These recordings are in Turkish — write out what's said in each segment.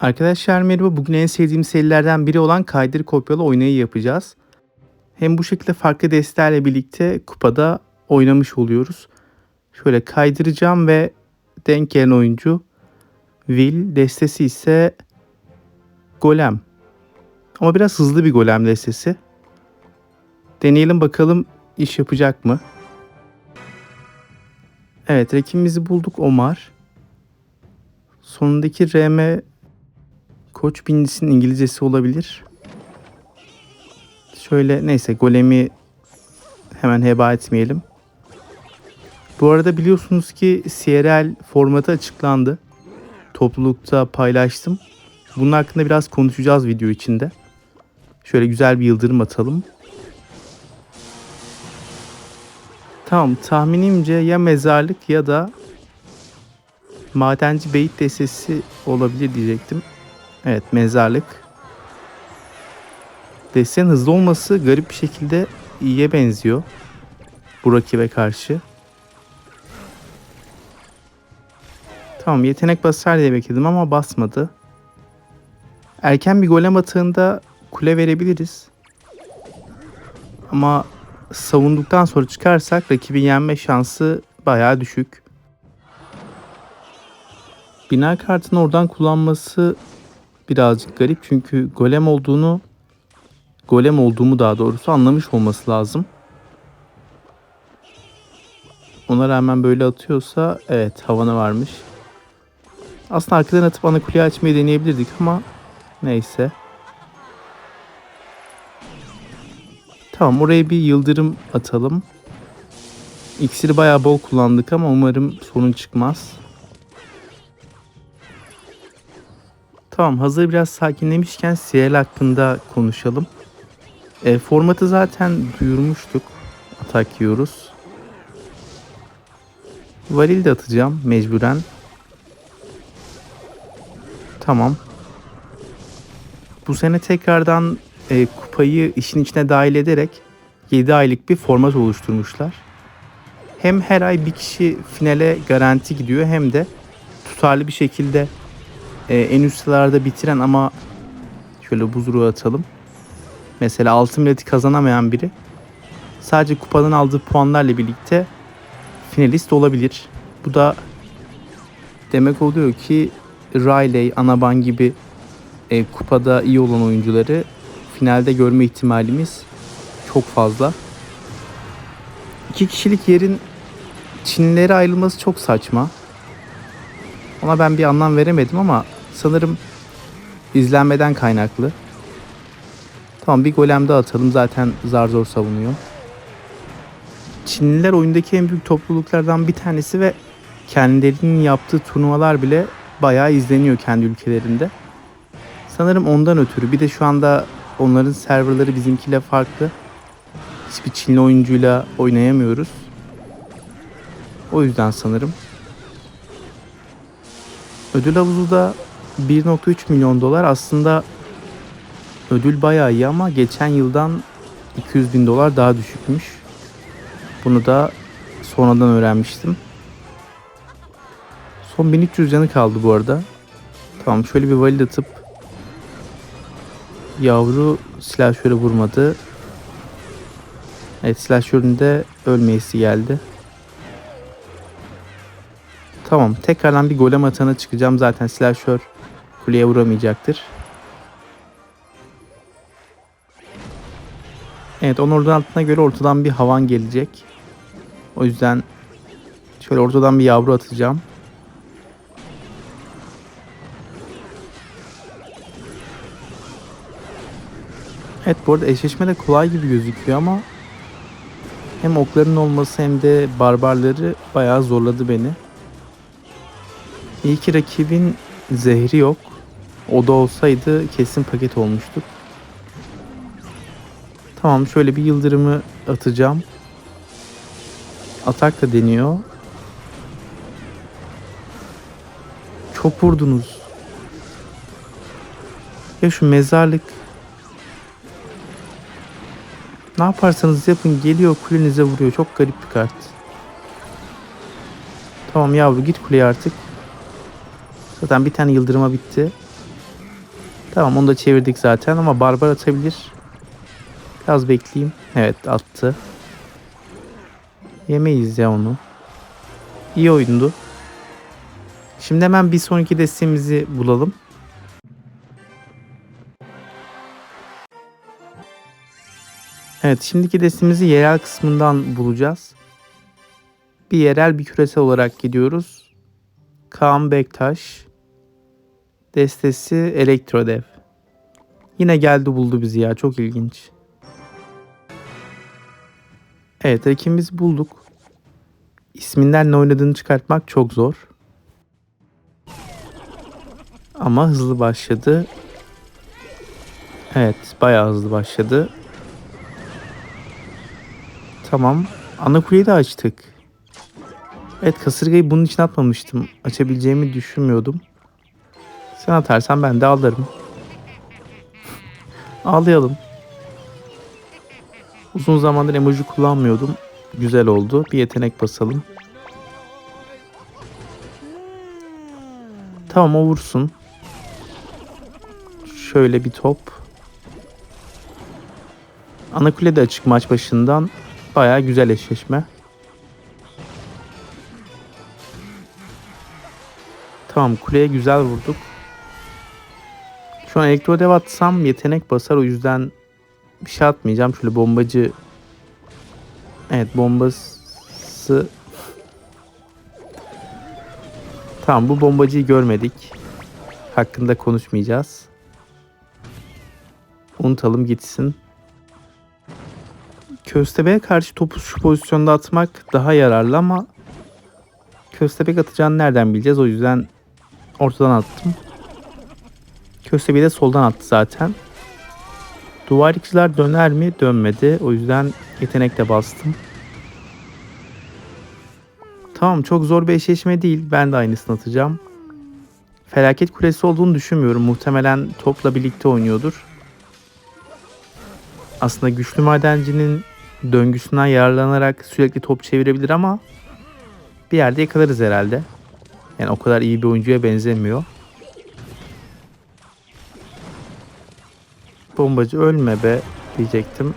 Arkadaşlar merhaba. Bugün en sevdiğim serilerden biri olan kaydır kopyala oynayı yapacağız. Hem bu şekilde farklı destelerle birlikte kupada oynamış oluyoruz. Şöyle kaydıracağım ve denk gelen oyuncu Will, destesi ise Golem. Ama biraz hızlı bir Golem destesi. Deneyelim bakalım iş yapacak mı? Evet rakibimizi bulduk Omar. Sonundaki RM Koç binisinin İngilizcesi olabilir. Şöyle neyse golemi hemen heba etmeyelim. Bu arada biliyorsunuz ki CRL formatı açıklandı. Toplulukta paylaştım. Bunun hakkında biraz konuşacağız video içinde. Şöyle güzel bir yıldırım atalım. Tamam tahminimce ya mezarlık ya da madenci beyit destesi olabilir diyecektim. Evet mezarlık. Desen hızlı olması garip bir şekilde iyiye benziyor. Bu rakibe karşı. Tamam yetenek basar diye bekledim ama basmadı. Erken bir golem atığında kule verebiliriz. Ama savunduktan sonra çıkarsak rakibin yenme şansı bayağı düşük. Bina kartını oradan kullanması birazcık garip çünkü golem olduğunu golem olduğumu daha doğrusu anlamış olması lazım. Ona rağmen böyle atıyorsa evet havana varmış. Aslında arkadan atıp ana kuleyi açmayı deneyebilirdik ama neyse. Tamam oraya bir yıldırım atalım. İksiri bayağı bol kullandık ama umarım sorun çıkmaz. Tamam hazır biraz sakinlemişken CL hakkında konuşalım. E, formatı zaten duyurmuştuk. Atak yiyoruz. Varil de atacağım mecburen. Tamam. Bu sene tekrardan e, kupayı işin içine dahil ederek 7 aylık bir format oluşturmuşlar. Hem her ay bir kişi finale garanti gidiyor hem de tutarlı bir şekilde e, en üst sıralarda bitiren ama şöyle buzluğu atalım. Mesela altın bileti kazanamayan biri sadece kupadan aldığı puanlarla birlikte finalist olabilir. Bu da demek oluyor ki Riley, Anaban gibi e, kupada iyi olan oyuncuları finalde görme ihtimalimiz çok fazla. İki kişilik yerin Çinlilere ayrılması çok saçma. Ona ben bir anlam veremedim ama sanırım izlenmeden kaynaklı. Tamam bir golem daha atalım zaten zar zor savunuyor. Çinliler oyundaki en büyük topluluklardan bir tanesi ve kendilerinin yaptığı turnuvalar bile bayağı izleniyor kendi ülkelerinde. Sanırım ondan ötürü. Bir de şu anda onların serverları bizimkiyle farklı. Hiçbir Çinli oyuncuyla oynayamıyoruz. O yüzden sanırım. Ödül havuzu da 1.3 milyon dolar aslında ödül bayağı iyi ama geçen yıldan 200 bin dolar daha düşükmüş. Bunu da sonradan öğrenmiştim. Son 1300 canı kaldı bu arada. Tamam şöyle bir valid atıp yavru silahşöre vurmadı. Evet silahşörün de ölmeyesi geldi. Tamam tekrardan bir golem atana çıkacağım. Zaten silahşör kuleye vuramayacaktır. Evet onun oradan altına göre ortadan bir havan gelecek. O yüzden şöyle ortadan bir yavru atacağım. Evet bu arada eşleşme de kolay gibi gözüküyor ama hem okların olması hem de barbarları bayağı zorladı beni. İyi ki rakibin zehri yok. O da olsaydı kesin paket olmuştuk. Tamam şöyle bir yıldırımı atacağım. Atak da deniyor. Çok vurdunuz. Ya şu mezarlık. Ne yaparsanız yapın geliyor kulenize vuruyor. Çok garip bir kart. Tamam yavru git kuleye artık. Zaten bir tane yıldırıma bitti. Tamam onu da çevirdik zaten ama barbar atabilir. Biraz bekleyeyim. Evet attı. Yemeyiz ya onu. İyi oyundu. Şimdi hemen bir sonraki destemizi bulalım. Evet şimdiki destemizi yerel kısmından bulacağız. Bir yerel bir küresel olarak gidiyoruz. Kaan Bektaş. Destesi Elektrodev. Yine geldi buldu bizi ya çok ilginç. Evet rakibimizi bulduk. İsminden ne oynadığını çıkartmak çok zor. Ama hızlı başladı. Evet bayağı hızlı başladı. Tamam. Ana kuleyi de açtık. Evet kasırgayı bunun için atmamıştım. Açabileceğimi düşünmüyordum. Sen atarsan ben de alırım. Ağlayalım. Uzun zamandır emoji kullanmıyordum. Güzel oldu. Bir yetenek basalım. Tamam o vursun. Şöyle bir top. Ana kule de açık maç başından. Baya güzel eşleşme. Tamam kuleye güzel vurduk. Şu an elektrodev atsam yetenek basar o yüzden bir şey atmayacağım. Şöyle bombacı Evet bombası Tamam bu bombacıyı görmedik. Hakkında konuşmayacağız. Unutalım gitsin. Köstebeğe karşı topu şu pozisyonda atmak daha yararlı ama Köstebek atacağını nereden bileceğiz? O yüzden ortadan attım. Köstebeği de soldan attı zaten. Duvarcılar döner mi? Dönmedi. O yüzden yetenekle bastım. Tamam çok zor bir eşleşme değil. Ben de aynısını atacağım. Felaket kulesi olduğunu düşünmüyorum. Muhtemelen topla birlikte oynuyordur. Aslında güçlü madencinin döngüsünden yararlanarak sürekli top çevirebilir ama bir yerde yakalarız herhalde. Yani o kadar iyi bir oyuncuya benzemiyor. Bombacı ölme be diyecektim.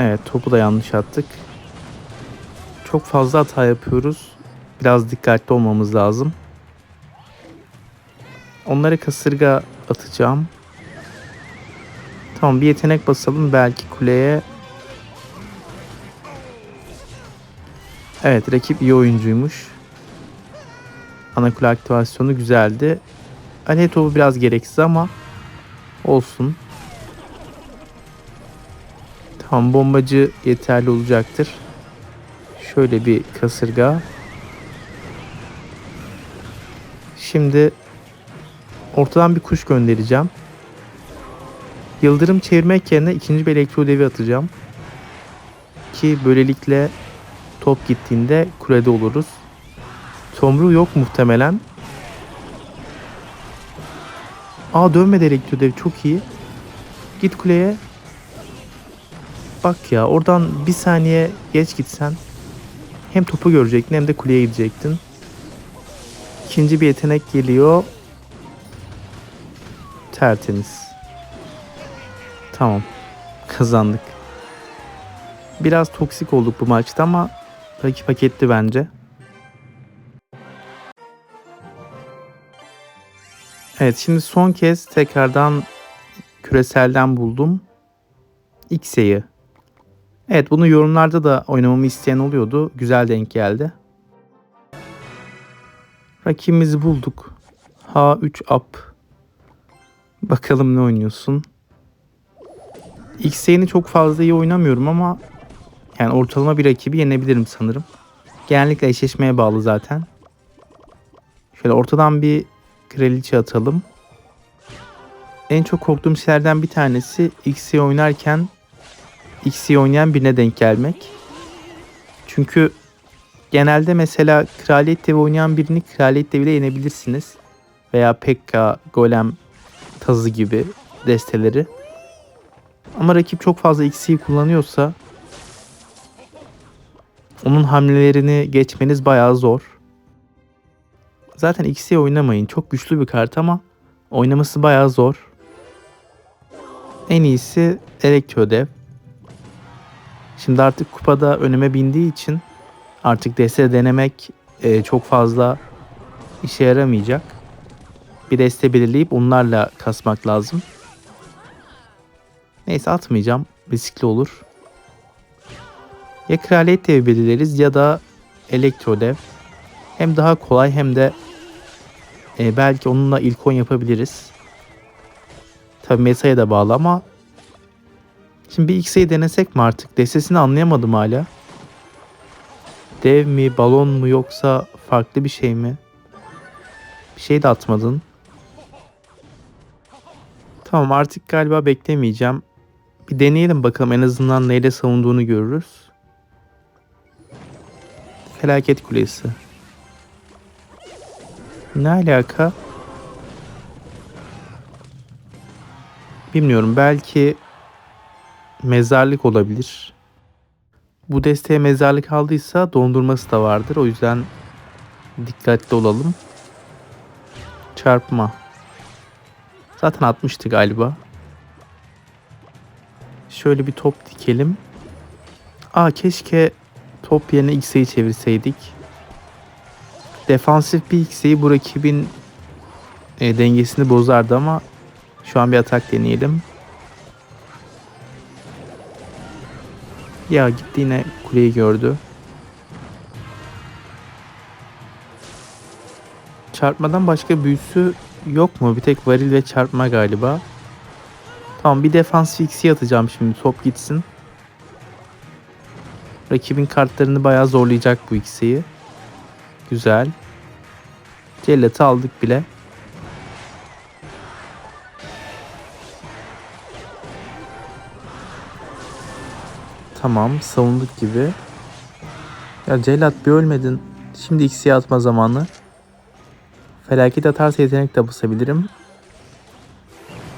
Evet topu da yanlış attık. Çok fazla hata yapıyoruz. Biraz dikkatli olmamız lazım. Onlara kasırga atacağım. Tamam bir yetenek basalım belki kuleye. Evet rakip iyi oyuncuymuş. Ana kule aktivasyonu güzeldi. Alev topu biraz gereksiz ama olsun. Tamam bombacı yeterli olacaktır. Şöyle bir kasırga. Şimdi ortadan bir kuş göndereceğim. Yıldırım çevirmek yerine ikinci bir elektro devi atacağım. Ki böylelikle top gittiğinde kulede oluruz. Tomru yok muhtemelen. Aa dönmedi elektro devi çok iyi. Git kuleye. Bak ya oradan bir saniye geç gitsen hem topu görecektin hem de kuleye gidecektin. İkinci bir yetenek geliyor. Tertemiz. Tamam. Kazandık. Biraz toksik olduk bu maçta ama rakip hak etti bence. Evet şimdi son kez tekrardan küreselden buldum. X'e'yi. Evet bunu yorumlarda da oynamamı isteyen oluyordu. Güzel denk geldi. Rakibimizi bulduk. H3 up. Bakalım ne oynuyorsun. X'e'ni çok fazla iyi oynamıyorum ama yani ortalama bir rakibi yenebilirim sanırım. Genellikle eşleşmeye bağlı zaten. Şöyle ortadan bir kraliçe atalım. En çok korktuğum şeylerden bir tanesi X'i oynarken X'i oynayan birine denk gelmek. Çünkü genelde mesela Kraliyet Devi oynayan birini Kraliyet Devi ile yenebilirsiniz. Veya Pekka, Golem, Tazı gibi desteleri. Ama rakip çok fazla X'i kullanıyorsa onun hamlelerini geçmeniz bayağı zor. Zaten X'ye oynamayın. Çok güçlü bir kart ama oynaması bayağı zor. En iyisi Elektrodev. Şimdi artık kupada önüme bindiği için artık deste denemek e, çok fazla işe yaramayacak. Bir deste belirleyip onlarla kasmak lazım. Neyse atmayacağım. Riskli olur. Ya kraliyet devi belirleriz ya da elektrodev. Hem daha kolay hem de e, belki onunla ilk 10 yapabiliriz. Tabi mesaya da bağlı ama şimdi bir X'e'yi denesek mi artık? Destesini anlayamadım hala. Dev mi, balon mu yoksa farklı bir şey mi? Bir şey de atmadın. Tamam artık galiba beklemeyeceğim. Bir deneyelim bakalım en azından neyle savunduğunu görürüz. Felaket kulesi. Ne alaka? Bilmiyorum belki mezarlık olabilir. Bu desteğe mezarlık aldıysa dondurması da vardır. O yüzden dikkatli olalım. Çarpma. Zaten atmıştı galiba. Şöyle bir top dikelim. Aa keşke top yerine X'e'yi çevirseydik. Defansif bir X'e'yi bu rakibin e, dengesini bozardı ama şu an bir atak deneyelim. Ya gitti yine kuleyi gördü. Çarpmadan başka büyüsü yok mu? Bir tek varil ve çarpma galiba. Tamam bir defans fix'i atacağım şimdi top gitsin. Rakibin kartlarını bayağı zorlayacak bu ikisiyi. Güzel. Cellat'ı aldık bile. Tamam savunduk gibi. Ya Cellat bir ölmedin. Şimdi X'ye atma zamanı. Felaket atarsa yetenek de basabilirim.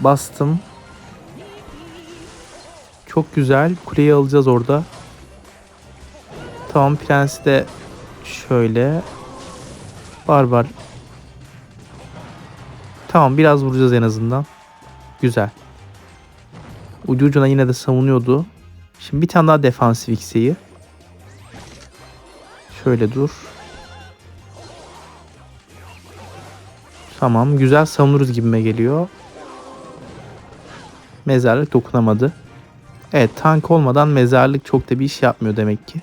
Bastım. Çok güzel. Kuleyi alacağız orada. Tamam prensi de şöyle. Barbar. Tamam biraz vuracağız en azından. Güzel. Ucu ucuna yine de savunuyordu. Şimdi bir tane daha defansif X'eyi. Şöyle dur. Tamam güzel savunuruz gibime geliyor. Mezarlık dokunamadı. Evet tank olmadan mezarlık çok da bir iş yapmıyor demek ki.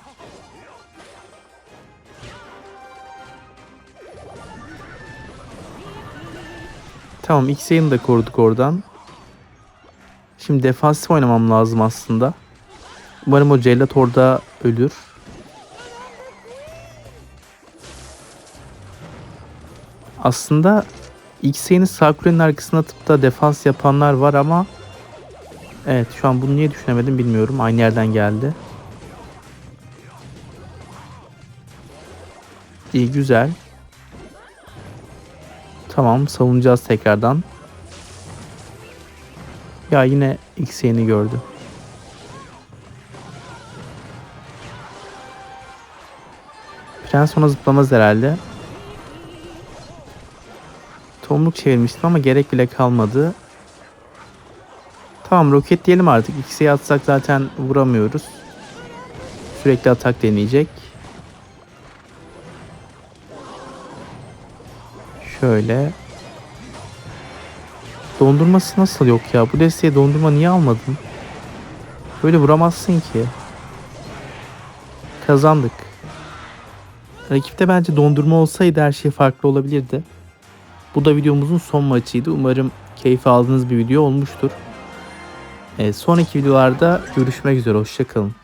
Tamam X'e'yi de koruduk oradan. Şimdi defansif oynamam lazım aslında. Umarım o cellat orada ölür. Aslında X'e'nin sağ kulenin arkasına atıp da defans yapanlar var ama Evet şu an bunu niye düşünemedim bilmiyorum. Aynı yerden geldi. İyi güzel. Tamam savunacağız tekrardan. Ya yine X'ini gördü. Prens ona zıplamaz herhalde. Tomruk çevirmiştim ama gerek bile kalmadı. Tamam roket diyelim artık. X'e atsak zaten vuramıyoruz. Sürekli atak deneyecek. Şöyle. Dondurması nasıl yok ya? Bu desteğe dondurma niye almadın? Böyle vuramazsın ki. Kazandık. Rakipte bence dondurma olsaydı her şey farklı olabilirdi. Bu da videomuzun son maçıydı. Umarım keyif aldığınız bir video olmuştur. Ee, sonraki videolarda görüşmek üzere. Hoşçakalın.